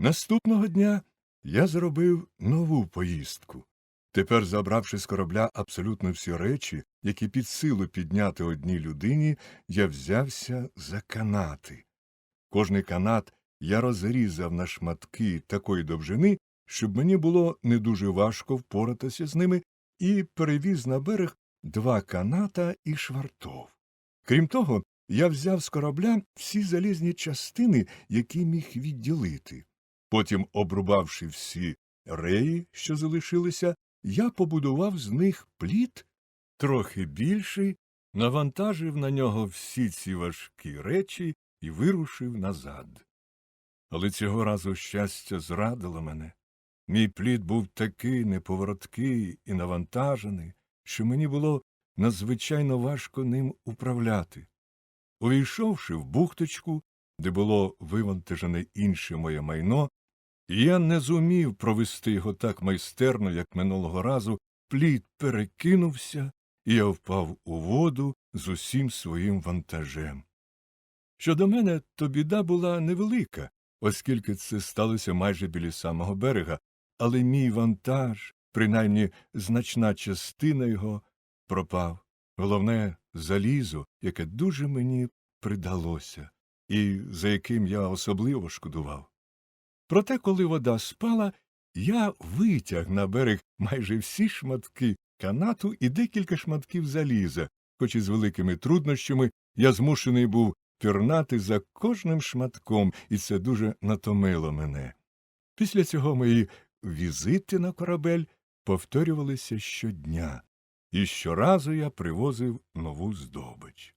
Наступного дня я зробив нову поїздку. Тепер, забравши з корабля абсолютно всі речі, які під силу підняти одній людині, я взявся за канати. Кожний канат я розрізав на шматки такої довжини, щоб мені було не дуже важко впоратися з ними, і перевіз на берег два каната і швартов. Крім того, я взяв з корабля всі залізні частини, які міг відділити. Потім, обрубавши всі реї, що залишилися, я побудував з них плід трохи більший, навантажив на нього всі ці важкі речі і вирушив назад. Але цього разу щастя зрадило мене. Мій плід був такий неповороткий і навантажений, що мені було надзвичайно важко ним управляти. Увійшовши в бухточку, де було вивантажене інше моє майно, я не зумів провести його так майстерно, як минулого разу, плід перекинувся, і я впав у воду з усім своїм вантажем. Щодо мене, то біда була невелика, оскільки це сталося майже біля самого берега, але мій вантаж, принаймні значна частина його, пропав. Головне залізо, яке дуже мені придалося, і за яким я особливо шкодував. Проте, коли вода спала, я витяг на берег майже всі шматки канату і декілька шматків заліза, хоч і з великими труднощами я змушений був пірнати за кожним шматком, і це дуже натомило мене. Після цього мої візити на корабель повторювалися щодня, і щоразу я привозив нову здобич.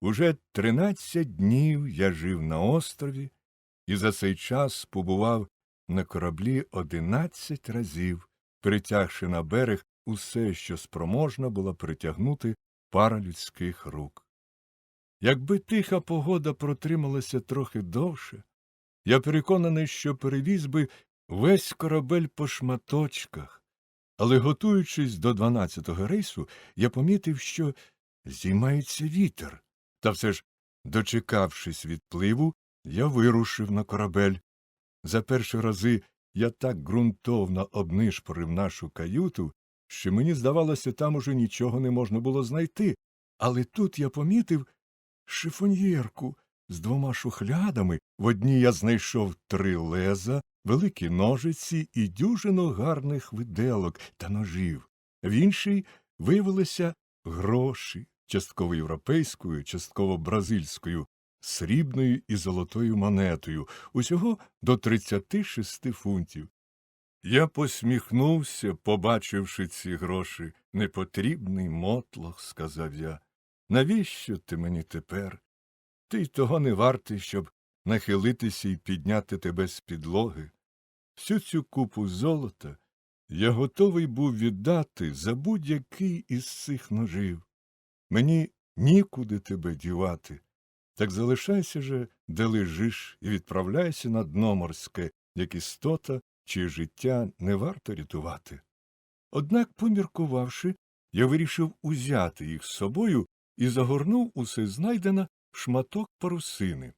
Уже тринадцять днів я жив на острові, і за цей час побував на кораблі одинадцять разів, притягши на берег усе, що спроможна була притягнути пара людських рук. Якби тиха погода протрималася трохи довше, я переконаний, що перевіз би весь корабель по шматочках, але, готуючись до дванадцятого рейсу, я помітив, що зіймається вітер, та все ж, дочекавшись відпливу, я вирушив на корабель. За перші рази я так ґрунтовно обнишпорив нашу каюту, що мені здавалося, там уже нічого не можна було знайти, але тут я помітив шифоньєрку з двома шухлядами. В одній я знайшов три леза, великі ножиці і дюжину гарних виделок та ножів. В іншій виявилися гроші, частково європейською, частково бразильською, срібною і золотою монетою, усього до 36 фунтів. Я посміхнувся, побачивши ці гроші. Непотрібний мотлох, сказав я. Навіщо ти мені тепер? Ти й того не вартий, щоб нахилитися і підняти тебе з підлоги. Всю цю купу золота я готовий був віддати за будь-який із цих ножів. Мені нікуди тебе дівати. Так залишайся же, де лежиш, і відправляйся на дно морське, як істота, чиє життя не варто рятувати. Однак, поміркувавши, я вирішив узяти їх з собою і загорнув усе знайдене в шматок парусини.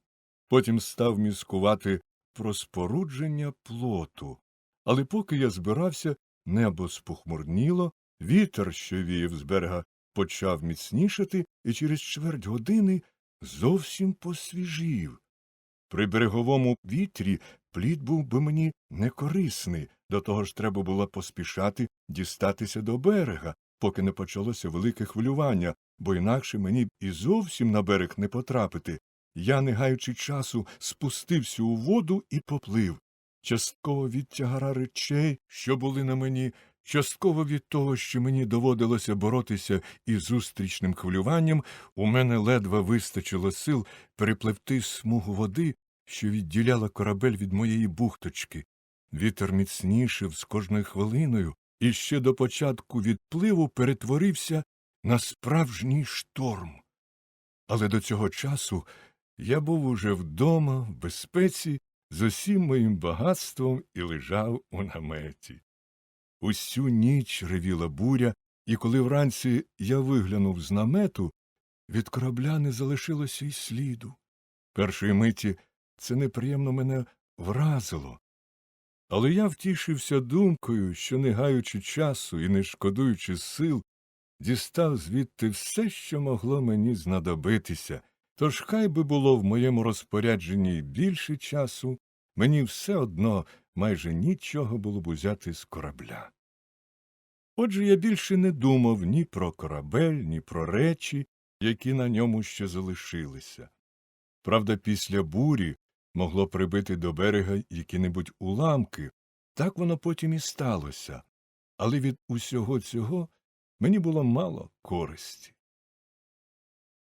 Потім став міскувати про спорудження плоту. Але поки я збирався, небо спохмурніло, вітер, що віяв з берега, почав міцнішати, і через чверть години зовсім посвіжів. При береговому вітрі плід був би мені некорисний, до того ж треба було поспішати дістатися до берега, поки не почалося велике хвилювання, бо інакше мені б і зовсім на берег не потрапити. Я, не гаючи часу, спустився у воду і поплив. Частково від тягара речей, що були на мені, частково від того, що мені доводилося боротися із зустрічним хвилюванням, у мене ледве вистачило сил перепливти смугу води, що відділяла корабель від моєї бухточки. Вітер міцнішив з кожною хвилиною, і ще до початку відпливу перетворився на справжній шторм. Але до цього часу я був уже вдома, в безпеці, з усім моїм багатством і лежав у наметі. Усю ніч ревіла буря, і коли вранці я виглянув з намету, від корабля не залишилося й сліду. Першої миті це неприємно мене вразило. Але я втішився думкою, що, не гаючи часу і не шкодуючи сил, дістав звідти все, що могло мені знадобитися, тож хай би було в моєму розпорядженні більше часу, мені все одно майже нічого було б узяти з корабля. Отже, я більше не думав ні про корабель, ні про речі, які на ньому ще залишилися. Правда, після бурі могло прибити до берега які-небудь уламки, так воно потім і сталося, але від усього цього мені було мало користі.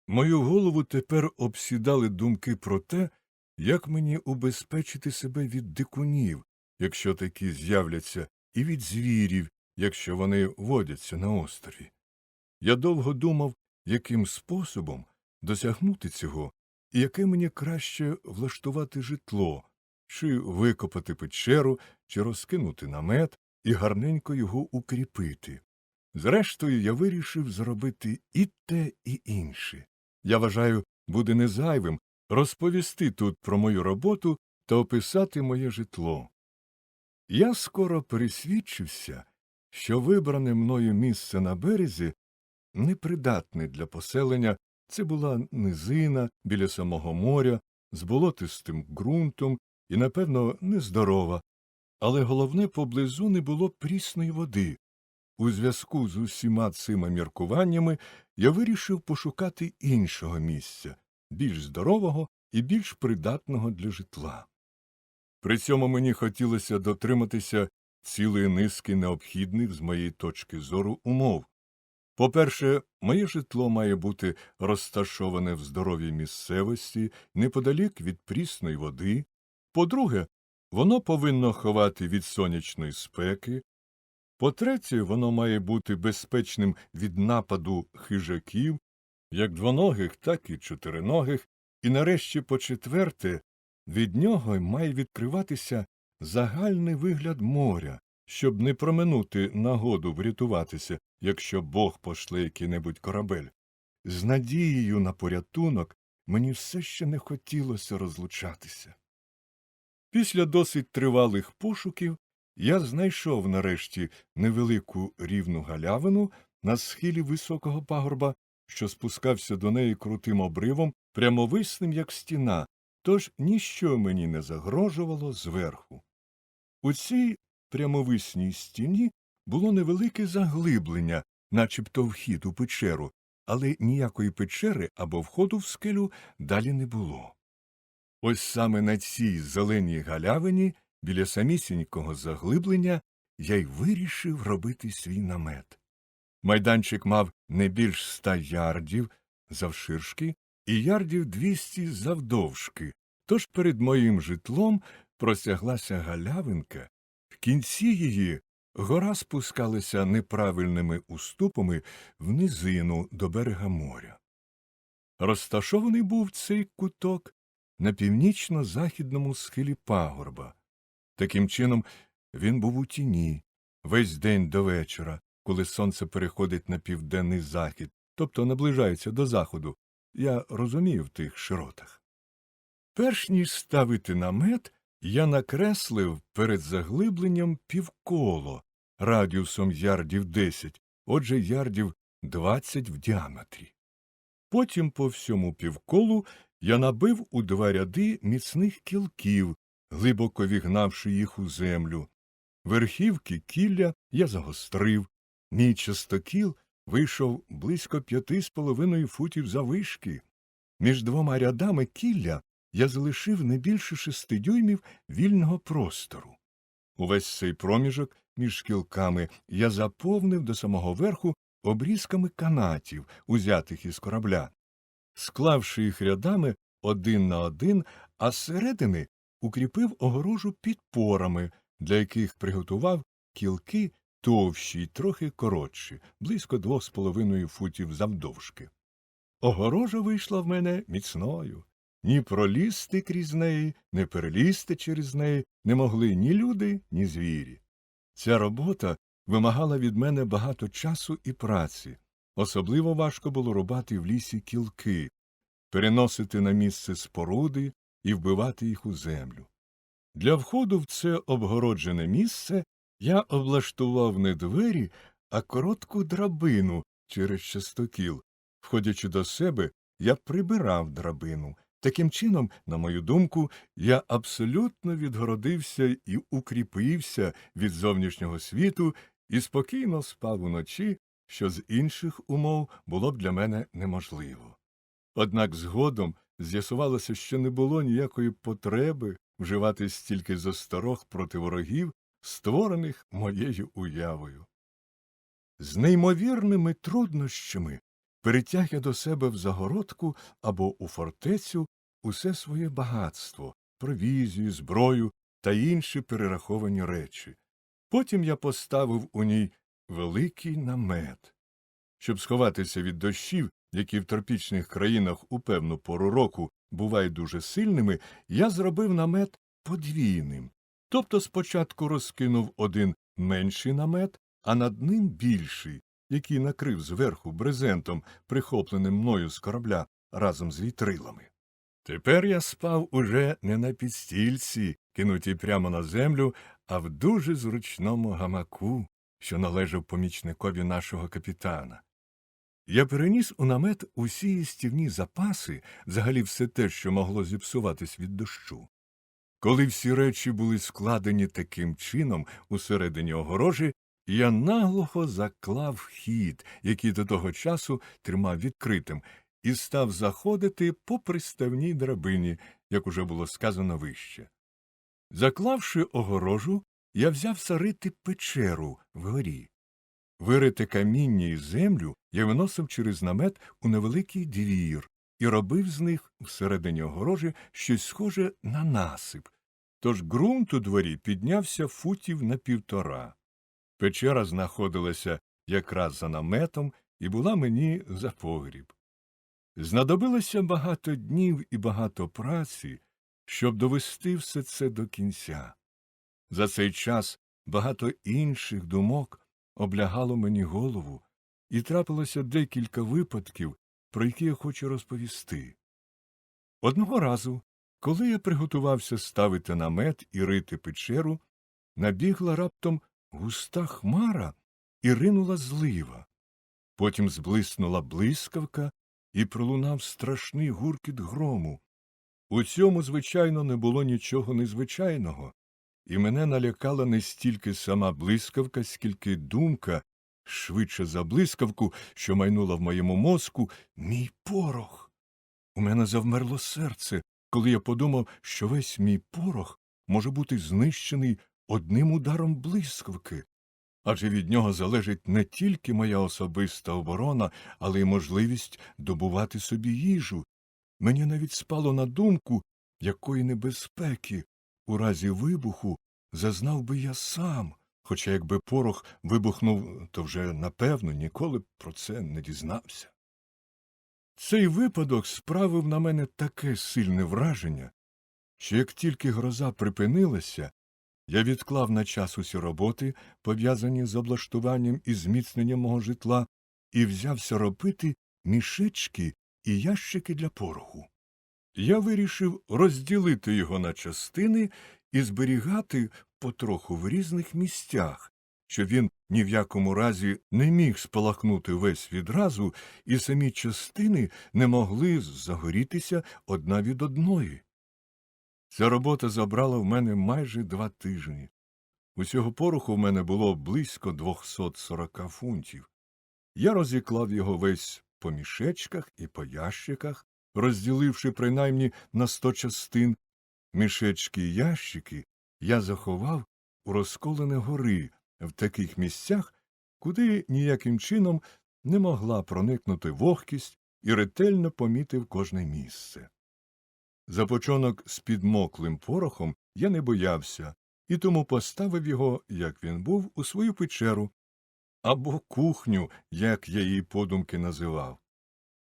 Мою голову тепер обсідали думки про те, як мені убезпечити себе від дикунів, якщо такі з'являться, і від звірів, якщо вони водяться на острові. Я довго думав, яким способом досягнути цього, і яке мені краще влаштувати житло, чи викопати печеру, чи розкинути намет і гарненько його укріпити. Зрештою, я вирішив зробити і те, і інше. Я вважаю, буде незайвим розповісти тут про мою роботу та описати моє житло. Я скоро пересвідчився, що вибране мною місце на березі непридатне для поселення, це була низина біля самого моря, з болотистим ґрунтом і, напевно, нездорова, але головне поблизу не було прісної води. У зв'язку з усіма цими міркуваннями я вирішив пошукати іншого місця, більш здорового і більш придатного для житла. При цьому мені хотілося дотриматися цілої низки необхідних з моєї точки зору умов. По-перше, моє житло має бути розташоване в здоровій місцевості неподалік від прісної води. По-друге, воно повинно ховати від сонячної спеки. По-третє, воно має бути безпечним від нападу хижаків, як двоногих, так і чотириногих, і нарешті, по-четверте, від нього має відкриватися загальний вигляд моря, щоб не проминути нагоду врятуватися, якщо Бог пошле який-небудь корабель. З надією на порятунок мені все ще не хотілося розлучатися. Після досить тривалих пошуків я знайшов нарешті невелику рівну галявину на схилі високого пагорба, що спускався до неї крутим обривом, прямовисним, як стіна, тож ніщо мені не загрожувало зверху. У цій прямовисній стіні було невелике заглиблення, начебто вхід у печеру, але ніякої печери або входу в скелю далі не було. Ось саме на цій зеленій галявині, біля самісінького заглиблення, я й вирішив робити свій намет. Майданчик мав не більш ста ярдів завширшки і ярдів двісті завдовжки, тож перед моїм житлом простяглася галявинка, в кінці її гора спускалася неправильними уступами в низину до берега моря. Розташований був цей куток на північно-західному схилі пагорба. Таким чином, він був у тіні весь день до вечора, коли сонце переходить на південний захід, тобто наближається до заходу. Я розумію в тих широтах. Перш ніж ставити намет, я накреслив перед заглибленням півколо радіусом ярдів 10, отже ярдів 20 в діаметрі. Потім по всьому півколу я набив у два ряди міцних кілків, глибоко вігнавши їх у землю. Верхівки кілля я загострив, мій частокіл вийшов близько п'яти з половиною футів завишки. Між двома рядами кілля я залишив не більше шести дюймів вільного простору. Увесь цей проміжок між кілками я заповнив до самого верху обрізками канатів, узятих із корабля, склавши їх рядами один на один, а зсередини укріпив огорожу підпорами, для яких приготував кілки товщі й трохи коротші, близько двох з половиною футів завдовжки. Огорожа вийшла в мене міцною. Ні пролізти крізь неї, не перелізти через неї не могли ні люди, ні звірі. Ця робота вимагала від мене багато часу і праці. Особливо важко було рубати в лісі кілки, переносити на місце споруди і вбивати їх у землю. Для входу в це обгороджене місце я облаштував не двері, а коротку драбину через частокіл. Входячи до себе, я прибирав драбину. Таким чином, на мою думку, я абсолютно відгородився і укріпився від зовнішнього світу і спокійно спав уночі, що з інших умов було б для мене неможливо. Однак згодом з'ясувалося, що не було ніякої потреби вживати стільки засторог проти ворогів, створених моєю уявою. З неймовірними труднощами перетяг я до себе в загородку або у фортецю усе своє багатство, провізію, зброю та інші перераховані речі. Потім я поставив у ній великий намет. Щоб сховатися від дощів, які в тропічних країнах у певну пору року бувають дуже сильними, я зробив намет подвійним. Тобто спочатку розкинув один менший намет, а над ним більший, який накрив зверху брезентом, прихопленим мною з корабля разом з вітрилами. Тепер я спав уже не на підстільці, кинутій прямо на землю, а в дуже зручному гамаку, що належав помічникові нашого капітана. Я переніс у намет усі їстівні запаси, взагалі все те, що могло зіпсуватись від дощу. Коли всі речі були складені таким чином усередині огорожі, я наглухо заклав хід, який до того часу тримав відкритим, і став заходити по приставній драбині, як уже було сказано вище. Заклавши огорожу, я взявся рити печеру вгорі. Вирити каміння і землю я виносив через намет у невеликий двір і робив з них всередині огорожі щось схоже на насип, тож ґрунт у дворі піднявся футів на півтора. Печера знаходилася якраз за наметом і була мені за погріб. Знадобилося багато днів і багато праці, щоб довести все це до кінця. За цей час багато інших думок облягало мені голову, і трапилося декілька випадків, про які я хочу розповісти. Одного разу, коли я приготувався ставити намет і рити печеру, набігла раптом густа хмара і ринула злива. Потім зблиснула блискавка і пролунав страшний гуркіт грому. У цьому, звичайно, не було нічого незвичайного, і мене налякала не стільки сама блискавка, скільки думка, швидше за блискавку, що майнула в моєму мозку, мій порох. У мене завмерло серце, коли я подумав, що весь мій порох може бути знищений одним ударом блискавки. Адже від нього залежить не тільки моя особиста оборона, але й можливість добувати собі їжу. Мені навіть спало на думку, якої небезпеки у разі вибуху зазнав би я сам, хоча якби порох вибухнув, то вже напевно ніколи б про це не дізнався. Цей випадок справив на мене таке сильне враження, що як тільки гроза припинилася, я відклав на час усі роботи, пов'язані з облаштуванням і зміцненням мого житла, і взявся робити мішечки і ящики для пороху. Я вирішив розділити його на частини і зберігати потроху в різних місцях, щоб він ні в якому разі не міг спалахнути весь відразу, і самі частини не могли загорітися одна від одної. Ця робота забрала в мене майже два тижні. Усього пороху в мене було близько 240 фунтів. Я розіклав його весь по мішечках і по ящиках, розділивши принаймні на сто частин. Мішечки і ящики я заховав у розколене гори в таких місцях, куди ніяким чином не могла проникнути вогкість і ретельно помітив кожне місце. Започонок з підмоклим порохом я не боявся, і тому поставив його, як він був, у свою печеру або кухню, як я її подумки називав.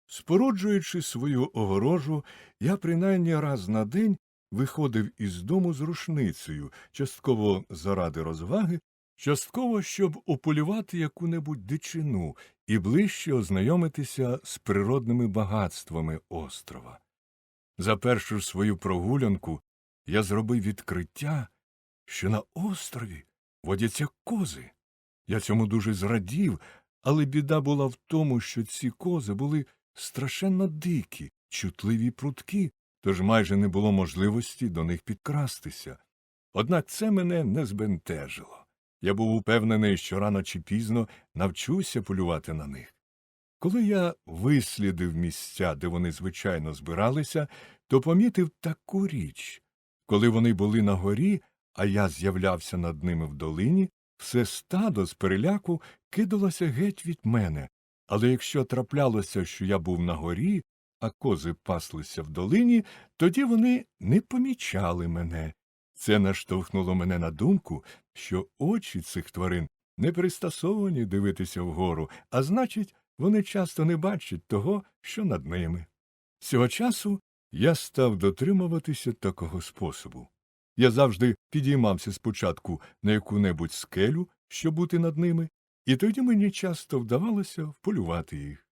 Споруджуючи свою огорожу, я принаймні раз на день виходив із дому з рушницею, частково заради розваги, частково, щоб ополювати яку-небудь дичину і ближче ознайомитися з природними багатствами острова. За першу свою прогулянку я зробив відкриття, що на острові водяться кози. Я цьому дуже зрадів, але біда була в тому, що ці кози були страшенно дикі, чутливі й прудкі, тож майже не було можливості до них підкрастися. Однак це мене не збентежило. Я був упевнений, що рано чи пізно навчуся полювати на них. Коли я вислідив місця, де вони звичайно збиралися, то помітив таку річ. Коли вони були на горі, а я з'являвся над ними в долині, все стадо з переляку кидалося геть від мене, але якщо траплялося, що я був на горі, а кози паслися в долині, тоді вони не помічали мене. Це наштовхнуло мене на думку, що очі цих тварин не пристосовані дивитися вгору, а значить, вони часто не бачать того, що над ними. З цього часу я став дотримуватися такого способу. Я завжди підіймався спочатку на яку-небудь скелю, щоб бути над ними, і тоді мені часто вдавалося вполювати їх.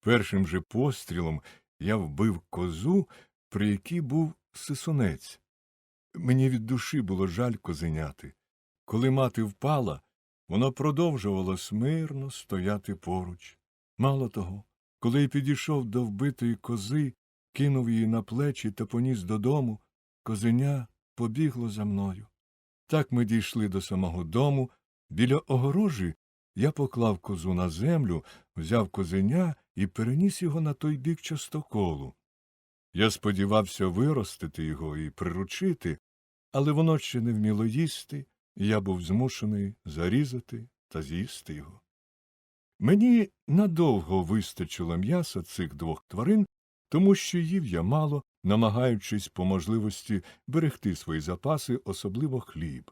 Першим же пострілом я вбив козу, при якій був сисунець. Мені від душі було жаль козеняти. Коли мати впала, воно продовжувало смирно стояти поруч. Мало того, коли я підійшов до вбитої кози, кинув її на плечі та поніс додому, козеня побігло за мною. Так ми дійшли до самого дому. Біля огорожі я поклав козу на землю, взяв козеня і переніс його на той бік частоколу. Я сподівався виростити його і приручити, але воно ще не вміло їсти, і я був змушений зарізати та з'їсти його. Мені надовго вистачило м'яса цих двох тварин, тому що їв я мало, намагаючись по можливості берегти свої запаси, особливо хліб.